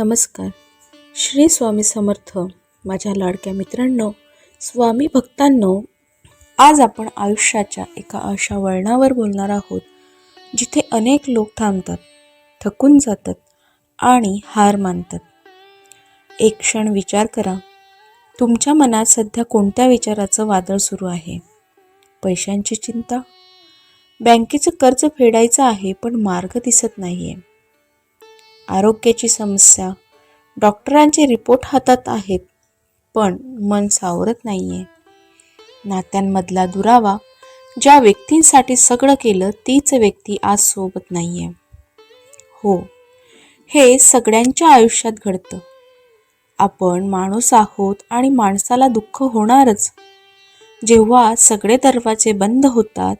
नमस्कार. श्री स्वामी समर्थ माझ्या लाडक्या मित्रांनो स्वामी भक्तांनो आज आपण आयुष्याच्या एका अशा वळणावर बोलणार आहोत जिथे अनेक लोक थांबतात थकून जातात आणि हार मानतात. एक क्षण विचार करा तुमच्या मनात सध्या कोणत्या विचाराचं वादळ सुरू आहे? पैशांची चिंता? बँकेचं कर्ज फेडायचं आहे पण मार्ग दिसत नाही आहे आरोग्याची समस्या. डॉक्टरांचे रिपोर्ट हातात आहेत पण मन सावरत नाही आहे नात्यांमधला दुरावा ज्या व्यक्तींसाठी सगळं केलं तीच व्यक्ती आज सोबत नाही आहे हो हे सगळ्यांच्या आयुष्यात घडतं. आपण माणूस आहोत आणि माणसाला दुःख होणारच. जेव्हा सगळे दरवाजे बंद होतात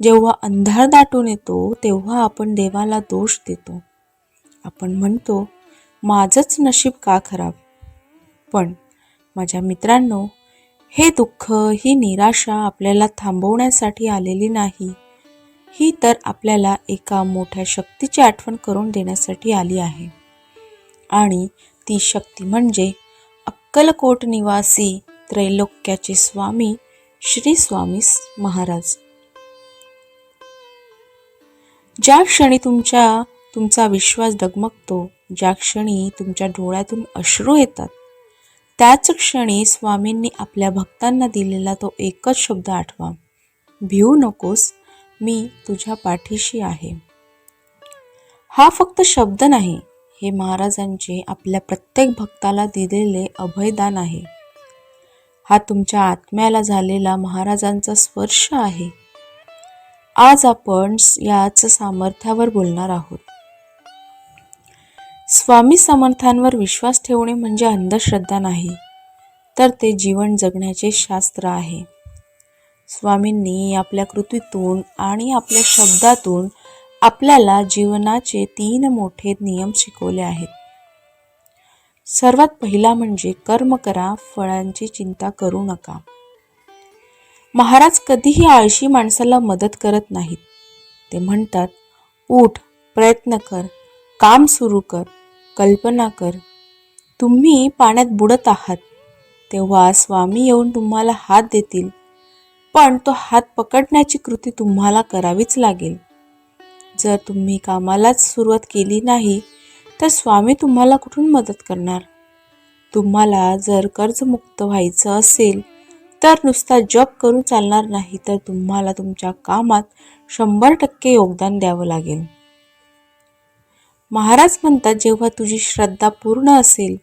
जेव्हा अंधार दाटून येतो तेव्हा आपण देवाला दोष देतो. आपण म्हणतो माझंच नशीब का खराब? पण माझ्या मित्रांनो हे दुःख ही निराशा आपल्याला थांबवण्यासाठी आलेली नाही. ही तर आपल्याला एका मोठ्या शक्तीची आठवण करून देण्यासाठी आली आहे. आणि ती शक्ती म्हणजे अक्कलकोट निवासी त्रैलोक्याचे स्वामी श्री स्वामी महाराज. ज्या क्षणी तुमच्या तुमचा विश्वास डगमगतो ज्या क्षणी तुमच्या डोळ्यातून अश्रू येतात. त्याच क्षणी स्वामींनी आपल्या भक्तांना दिलेला तो एकच शब्द आठवा भिवू नकोस मी तुझ्या पाठीशी आहे. हा फक्त शब्द नाही हे महाराजांचे आपल्या प्रत्येक भक्ताला दिलेले अभयदान आहे. हा तुमच्या आत्म्याला झालेला महाराजांचा स्पर्श आहे. आज आपण याच सामर्थ्यावर बोलणार आहोत. स्वामी समर्थांवर विश्वास ठेवणे म्हणजे अंधश्रद्धा नाही. तर ते जीवन जगण्याचे शास्त्र आहे. स्वामींनी आपल्या कृतीतून आणि आपल्या शब्दातून आपल्याला जीवनाचे तीन मोठे नियम शिकवले आहेत. सर्वात पहिला म्हणजे कर्म करा फळांची चिंता करू नका. महाराज कधीही आळशी माणसाला मदत करत नाहीत. ते म्हणतात उठ प्रयत्न कर काम सुरू कर. कल्पना कर. तुम्ही पाण्यात बुडत आहात. तेव्हा स्वामी येऊन तुम्हाला हात देतील. पण तो हात पकडण्याची कृती तुम्हाला करावीच लागेल. जर तुम्ही कामालाच सुरुवात केली नाही तर स्वामी तुम्हाला कुठून मदत करणार? तुम्हाला जर कर्जमुक्त व्हायचं असेल तर नुसता जप करून चालणार नाही तर तुम्हाला तुमच्या कामात शंभर टक्के योगदान द्यावं लागेल. महाराज म्हणतात जेव्हा तुझी श्रद्धा पूर्ण असेल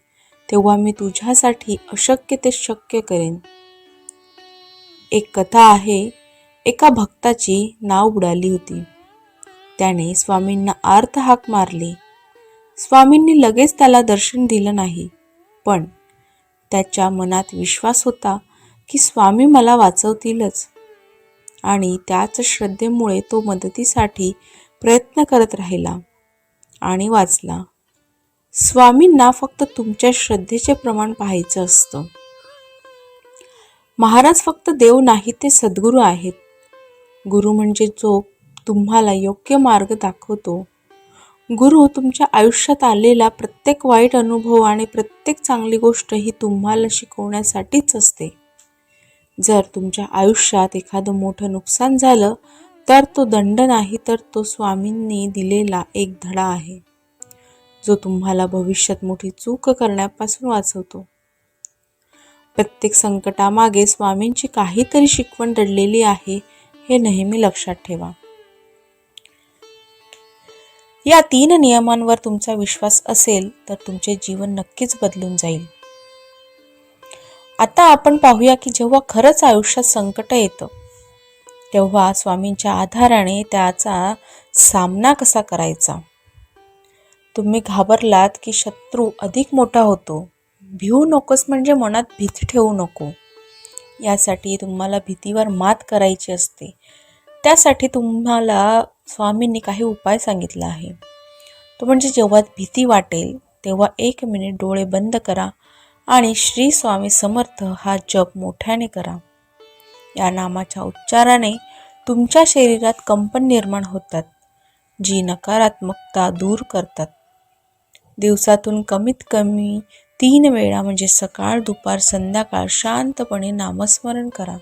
तेव्हा मी तुझ्यासाठी अशक्य ते शक्य करेन. एक कथा आहे एका भक्ताची नाव उडाली होती. त्याने स्वामींना आर्त हाक मारली. स्वामींनी लगेच त्याला दर्शन दिलं नाही पण त्याच्या मनात विश्वास होता की स्वामी मला वाचवतीलच आणि त्याच श्रद्धेमुळे तो मदतीसाठी प्रयत्न करत राहिला. आणि वाचला. स्वामींना फक्त तुमच्या श्रद्धेचे प्रमाण पाहायचं असतं. महाराज फक्त देव नाही ते सद्गुरू आहेत. गुरु म्हणजे जो तुम्हाला योग्य मार्ग दाखवतो. गुरु तुमच्या आयुष्यात आलेला प्रत्येक वाईट अनुभव आणि प्रत्येक चांगली गोष्ट ही तुम्हाला शिकवण्यासाठीच असते. जर तुमच्या आयुष्यात एखादं मोठं नुकसान झालं तर तो दंड नाही तर तो स्वामींनी दिलेला एक धडा आहे जो तुम्हाला भविष्यात मोठी चूक करण्यापासून वाचवतो. प्रत्येक संकटामागे स्वामींची काहीतरी शिकवण दडलेली आहे हे नेहमी लक्षात ठेवा. या तीन नियमांवर तुमचा विश्वास असेल तर तुमचे जीवन नक्कीच बदलून जाईल. आता आपण पाहूया की जेव्हा खरंच आयुष्यात संकट येतं तेव्हा स्वामींच्या आधाराने त्याचा सामना कसा करायचा? तुम्ही घाबरलात की शत्रू अधिक मोठा होतो. भिवू नकोस म्हणजे मनात भीती ठेवू नको. यासाठी तुम्हाला भीतीवर मात करायची असते. त्यासाठी तुम्हाला स्वामींनी काही उपाय सांगितला आहे. तो म्हणजे जेव्हा भीती वाटेल तेव्हा एक मिनिट डोळे बंद करा आणि श्री स्वामी समर्थ हा जप मोठ्याने करा. या नामाच्या उच्चाराने तुमच्या शरीरात कंपन निर्माण होतात जी नकारात्मकता दूर करतात. दिवसातून कमीत कमी तीन वेळा म्हणजे सकाळ दुपार संध्याकाळ शांतपणे नामस्मरण करा.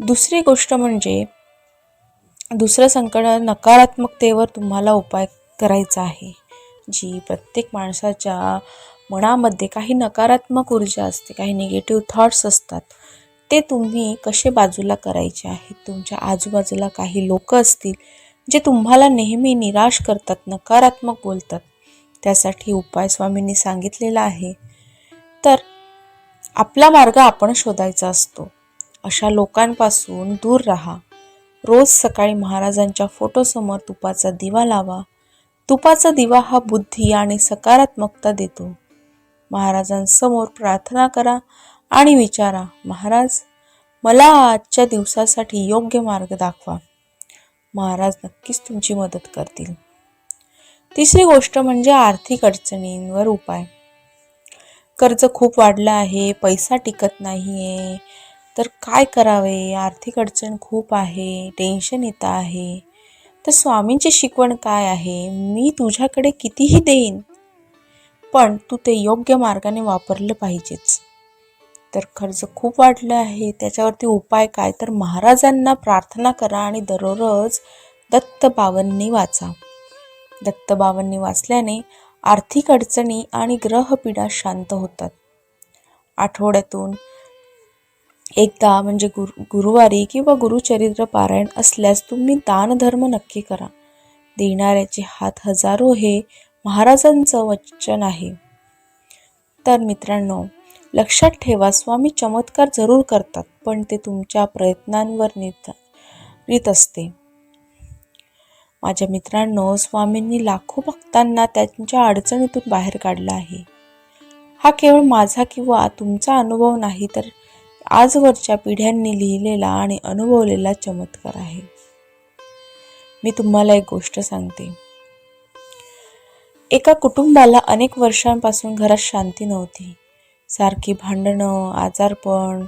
दुसरी गोष्ट म्हणजे दुसरं संकट नकारात्मकतेवर तुम्हाला उपाय करायचा आहे जी प्रत्येक माणसाच्या मनामध्ये काही नकारात्मक ऊर्जा असते काही निगेटिव्ह थॉट्स असतात. ते तुम्ही कसे बाजूला करायचे आहेत? तुमच्या आजूबाजूला काही लोक असतील जे तुम्हाला नेहमी निराश करतात नकारात्मक बोलतात. त्यासाठी उपाय स्वामींनी सांगितलेला आहे. तर आपला मार्ग आपण शोधायचा असतो. अशा लोकांपासून दूर राहा. रोज सकाळी महाराजांच्या फोटोसमोर तुपाचा दिवा लावा. तुपाचा दिवा हा बुद्धी आणि सकारात्मकता देतो. महाराजांसमोर प्रार्थना करा आणि विचारा महाराज मला आजच्या दिवसासाठी योग्य मार्ग दाखवा. महाराज नक्कीच तुमची मदत करतील. तिसरी गोष्ट म्हणजे आर्थिक अडचणींवर उपाय. कर्ज खूप वाढलं आहे पैसा टिकत नाही आहे तर काय करावे? आर्थिक अडचण खूप आहे टेन्शन येतं आहे. तर स्वामींची शिकवण काय आहे? मी तुझ्याकडे कितीही देईन पण तू ते योग्य मार्गाने वापरलं पाहिजेच. तर खर्च खूप वाढलं आहे. त्याच्यावरती उपाय काय? तर महाराजांना प्रार्थना करा आणि दररोज दत्त बावन्नी वाचा. दत्त बावन्नी वाचल्याने आर्थिक अडचणी आणि ग्रहपीडा शांत होतात. आठवड्यातून एकदा म्हणजे गुरु गुरुवारी किंवा गुरुचरित्र पारायण असल्यास तुम्ही दानधर्म नक्की करा. देणाऱ्याचे हात हजारो हे महाराजांचं वचन आहे. तर मित्रांनो लक्षात ठेवा स्वामी चमत्कार जरूर करतात पण ते तुमच्या प्रयत्नांवर निर्धारित असते. माझ्या मित्रांनो स्वामींनी लाखो भक्तांना त्यांच्या अडचणीतून बाहेर काढला आहे. हा केवळ माझा किंवा तुमचा अनुभव नाही तर आजवरच्या पिढ्यांनी लिहिलेला आणि अनुभवलेला चमत्कार आहे. मी तुम्हाला एक गोष्ट सांगते. एका कुटुंबाला अनेक वर्षांपासून घरात शांती नव्हती. सारखी भांडणं आजारपण.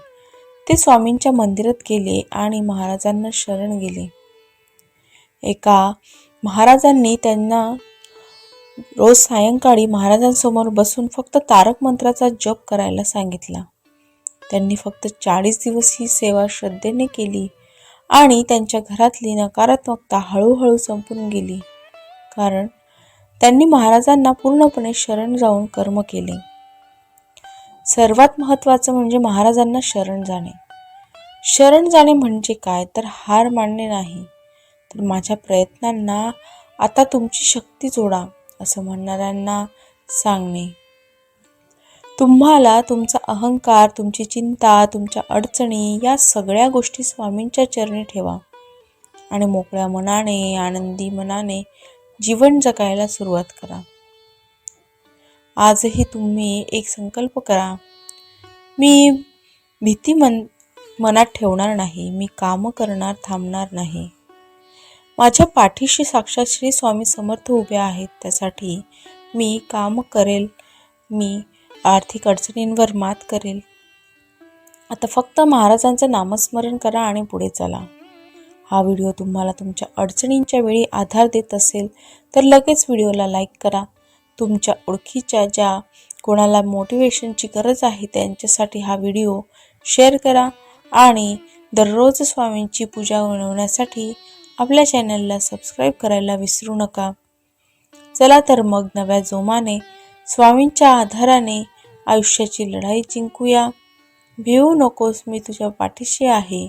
ते स्वामींच्या मंदिरात गेले आणि महाराजांना शरण गेले. एका महाराजांनी त्यांना रोज सायंकाळी महाराजांसमोर बसून फक्त तारक मंत्राचा जप करायला सांगितला. त्यांनी फक्त चाळीस दिवस ही सेवा श्रद्धेने केली आणि त्यांच्या घरातली नकारात्मकता हळूहळू संपून गेली. कारण त्यांनी महाराजांना पूर्णपणे शरण जाऊन कर्म केले. सर्वात महत्त्वाचं म्हणजे महाराजांना शरण जाणे. शरण जाणे म्हणजे काय? तर हार मानणे नाही. तर माझ्या प्रयत्नांना आता तुमची शक्ती जोडा असं म्हणणाऱ्यांना सांगणे. तुम्हाला तुमचा अहंकार तुमची चिंता तुमच्या अडचणी या सगळ्या गोष्टी स्वामींच्या चरणी ठेवा. आणि मोकळ्या मनाने आनंदी मनाने जीवन जगायला सुरुवात करा. आजही तुम्ही एक संकल्प करा. मी भीती मन मनात ठेवणार नाही. मी कामं करणार थांबणार नाही. माझ्या पाठीशी साक्षात श्री स्वामी समर्थ उभे आहेत. त्यासाठी मी काम करेल. मी आर्थिक अडचणींवर मात करेल. आता फक्त महाराजांचं नामस्मरण करा आणि पुढे चला. हा व्हिडिओ तुम्हाला तुमच्या अडचणींच्या वेळी आधार देत असेल तर लगेच व्हिडिओला लाईक करा. तुमच्या ओळखीच्या ज्या कोणाला मोटिवेशनची गरज आहे त्यांच्यासाठी हा व्हिडिओ शेअर करा आणि दररोज स्वामींची पूजा बनवण्यासाठी आपल्या चॅनलला सबस्क्राईब करायला विसरू नका. चला तर मग नव्या जोमाने स्वामींच्या आधाराने आयुष्याची लढाई जिंकूया. भिवू नकोस मी तुझ्या पाठीशी आहे.